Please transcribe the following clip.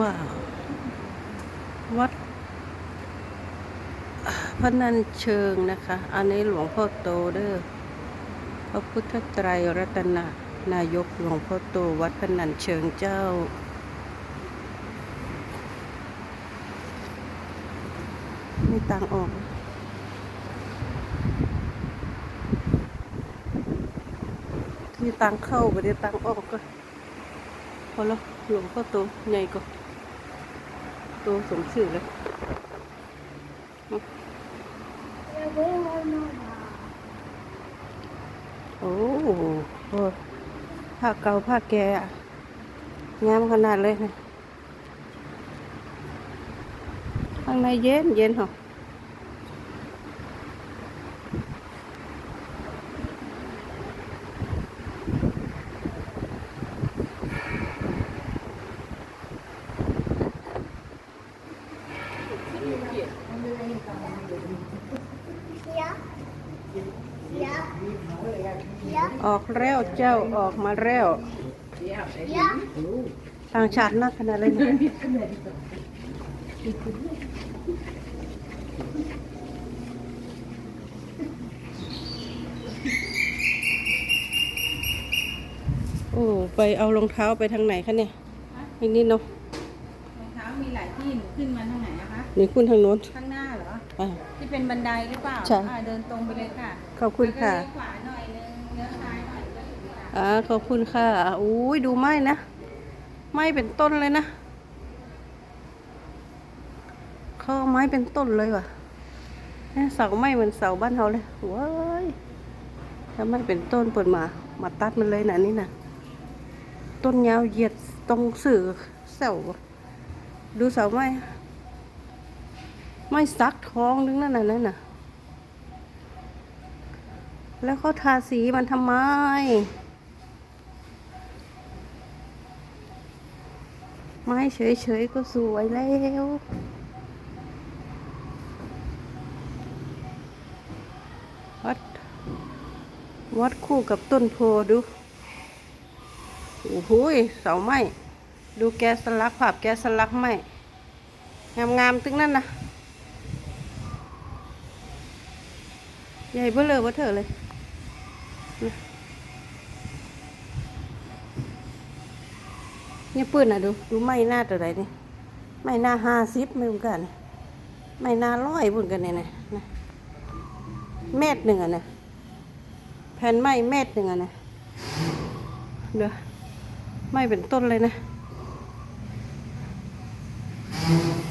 ว้าววัดพระนันเชิงนะคะ อันนี้หลวงพ่อโตเด้อพระพุทธไตรรัตนานายกหลวงพ่อโตวัดพระนันเชิงเจ้าไม่ตังออกที่ตังเข้าไปเดี๋ยวตังออกก็พอแล้วหลวงพ่อโตใหญ่ก็โตสมชื่อเลยโอ้โหผ้าเก่าผ้าแก่อะงามขนาดเลยนะข้างในเย็นเย็นเหรอ ออกแล้วเจ้าออกมาแล้วต่างชาตินักขนาดเลยนะโอ้ไปเอารองเท้าไปทางไหนคะเนี่ยอีกนิดเนาะรอง มีหลายที่หนูขึ้นมาทางไหนนะคะนี่คุณทางโน้นข้างหน้าเหรอ อ่า ที่เป็นบันไดหรือเปล่าใช่ อ่าเดินตรงไปเลยค่ะขอบคุณค่ะ แล้วก็เลี้ยวขวาหน่อยนึงเลี้ยวซ้ายหน่อยก็ถึงค่ะ อ่าขอบคุณค่ะอุ้ยดูไม้นะไม้เป็นต้นเลยนะเขาเอาไม้เป็นต้นเลยว่ะเนี่ยเสาไม้เหมือนเสาบ้านเราเลยว้ายถ้าไม่เป็นต้นเปิดมา มาตัดมันเลยนะนี่นะต้นยาวเหยียดตรงสื่อเสาว่ะ ดูเสาไม้ไม้ซักท้องนึงนั่นน่ะนั่นน่ะ แล้วเขาทาสีมันทำไม ไม้เฉยๆก็สวยแล้ววัดวัดคู่กับต้นโพดู โอ้โหเสาไม้ ดูแกสลักภาพแกสลักไม้งามๆตึงนั่นนะใหญ่เบ้อเลยว่าเถอะเลยเนี่ยปืนอะดู ดูไม่หน้าตัวไหนนี่ไม่หน้าห้าสิบไม่เหมือนกันไม่หน้าร้อยเหมือนกันเนี่ยนะเม็ดหนึ่งอะนะแผ่นไม้เม็ดหนึ่งอะนะเดี๋ยวไม่เป็นต้นเลยนะ Amém.